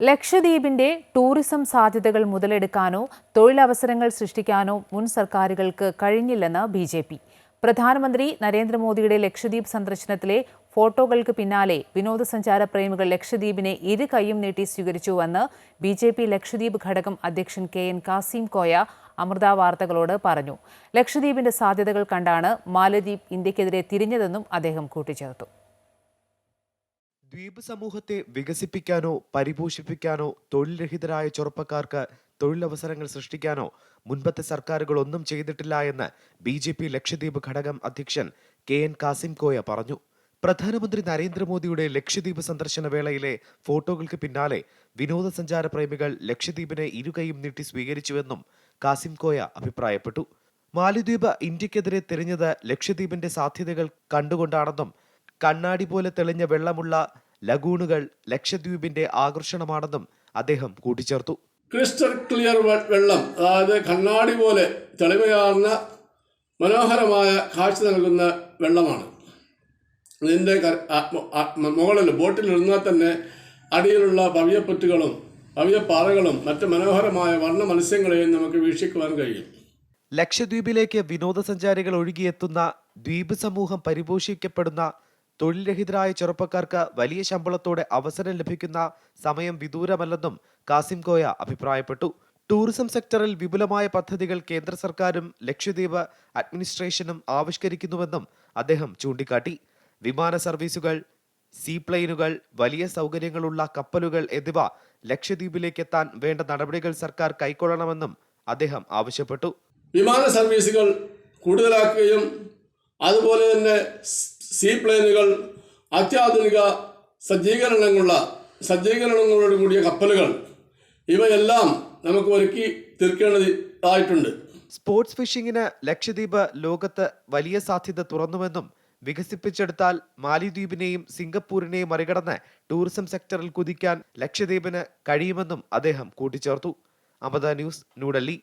ലക്ഷദ്വീപിന്റെ tourism സാധ്യതകൾ മുതലെടുക്കാനോ തൊഴിലവസരങ്ങൾ സൃഷ്ടിക്കാനോ മുൻ സർക്കാരുകൾക്ക് കഴിഞ്ഞില്ലെന്ന് ബി ജെ പി. പ്രധാനമന്ത്രി നരേന്ദ്രമോദിയുടെ ലക്ഷദ്വീപ് സന്ദർശനത്തിലെ ഫോട്ടോകൾക്ക് പിന്നാലെ വിനോദസഞ്ചാര പ്രേമികൾ ലക്ഷദ്വീപിനെ ഇരു കൈയും നീട്ടി സ്വീകരിച്ചുവെന്ന് ബി ജെ പി ലക്ഷദ്വീപ് ഘടകം അധ്യക്ഷൻ കെ എൻ കാസിം കോയ അമൃത വാർത്തകളോട് പറഞ്ഞു. ലക്ഷദ്വീപിന്റെ സാധ്യതകൾ കണ്ടാണ് മാലദ്വീപ് ഇന്ത്യക്കെതിരെ തിരിഞ്ഞതെന്നും അദ്ദേഹം കൂട്ടിച്ചേർത്തു. ദ്വീപ് സമൂഹത്തെ വികസിപ്പിക്കാനോ പരിപോഷിപ്പിക്കാനോ തൊഴിൽരഹിതരായ ചെറുപ്പക്കാർക്ക് തൊഴിലവസരങ്ങൾ സൃഷ്ടിക്കാനോ മുൻപത്തെ സർക്കാരുകൾ ഒന്നും ചെയ്തിട്ടില്ല എന്ന് ബി ജെ പി ലക്ഷദ്വീപ് ഘടകം അധ്യക്ഷൻ കെ എൻ കാസിം കോയ പറഞ്ഞു. പ്രധാനമന്ത്രി നരേന്ദ്രമോദിയുടെ ലക്ഷദ്വീപ് സന്ദർശന വേളയിലെ ഫോട്ടോകൾക്ക് പിന്നാലെ വിനോദസഞ്ചാര പ്രേമികൾ ലക്ഷദ്വീപിനെ ഇരുകൈയും നീട്ടി സ്വീകരിച്ചുവെന്നും കാസിം കോയ അഭിപ്രായപ്പെട്ടു. മാലിദ്വീപ് ഇന്ത്യക്കെതിരെ തിരിഞ്ഞത് ലക്ഷദ്വീപിന്റെ സാധ്യതകൾ കണ്ടുകൊണ്ടാണെന്നും കണ്ണാടി പോലെ തെളിഞ്ഞ വെള്ളമുള്ള ലഗൂണുകൾ ലക്ഷദ്വീപിന്റെ ആകർഷണമാണെന്നും അദ്ദേഹം കൂട്ടിച്ചേർത്തു. ക്രിസ്റ്റൽ ക്ലിയർ വെള്ളം അതായത് കണ്ണാടി പോലെ തെളിവയാർന്ന മനോഹരമായ കാഴ്ച നൽകുന്ന വെള്ളമാണ്. ഇതിന്റെ മുകളിൽ ബോട്ടിൽ ഇരുന്നാൽ തന്നെ അടിയിലുള്ള ഭവ്യപ്പുറ്റുകളും ഭവ്യപ്പാറകളും മറ്റ് മനോഹരമായ വർണ മത്സ്യങ്ങളെയും നമുക്ക് വീക്ഷിക്കുവാൻ കഴിയും. ലക്ഷദ്വീപിലേക്ക് വിനോദസഞ്ചാരികൾ ഒഴുകിയെത്തുന്ന ദ്വീപ് സമൂഹം പരിപോഷിക്കപ്പെടുന്ന തൊഴിൽ രഹിതരായ ചെറുപ്പക്കാർക്ക് വലിയ ശമ്പളത്തോടെ അവസരം ലഭിക്കുന്ന സമയം വിദൂരമല്ലെന്നും കാസിം കോയ അഭിപ്രായപ്പെട്ടു. ടൂറിസം സെക്ടറിൽ വിപുലമായ പദ്ധതികൾ കേന്ദ്ര സർക്കാരും ലക്ഷദ്വീപ് അഡ്മിനിസ്ട്രേഷനും ആവിഷ്കരിക്കുന്നുവെന്നും അദ്ദേഹം ചൂണ്ടിക്കാട്ടി. വിമാന സർവീസുകൾ സീപ്ലെയിനുകൾ വലിയ സൗകര്യങ്ങളുള്ള കപ്പലുകൾ എന്നിവ ലക്ഷദ്വീപിലേക്ക് എത്താൻ വേണ്ട നടപടികൾ സർക്കാർ കൈക്കൊള്ളണമെന്നും അദ്ദേഹം ആവശ്യപ്പെട്ടു. വിമാന സർവീസുകൾ കൂടുതലാക്കുകയും അതുപോലെ തന്നെ സ് പ്ലെയിനുകൾ അത്യാധുനിക സജ്ജീകരണങ്ങളുള്ള സജ്ജീകരണങ്ങളോട് കൂടിയ കപ്പലുകൾ. ഇവയെല്ലാം നമുക്ക് ഒരുക്കി തീർക്കേണ്ടതായിട്ടുണ്ട്. സ്പോർട്സ് ഫിഷിംഗിന് ലക്ഷദ്വീപ് ലോകത്ത് വലിയ സാധ്യത തുറന്നുവെന്നും വികസിപ്പിച്ചെടുത്താൽ മാലിദ്വീപിനെയും സിംഗപ്പൂരിനെയും മറികടന്ന് ടൂറിസം സെക്ടറിൽ കുതിക്കാൻ ലക്ഷദ്വീപിന് കഴിയുമെന്നും അദ്ദേഹം കൂട്ടിച്ചേർത്തു. അമൃത ന്യൂസ് ന്യൂഡൽഹി.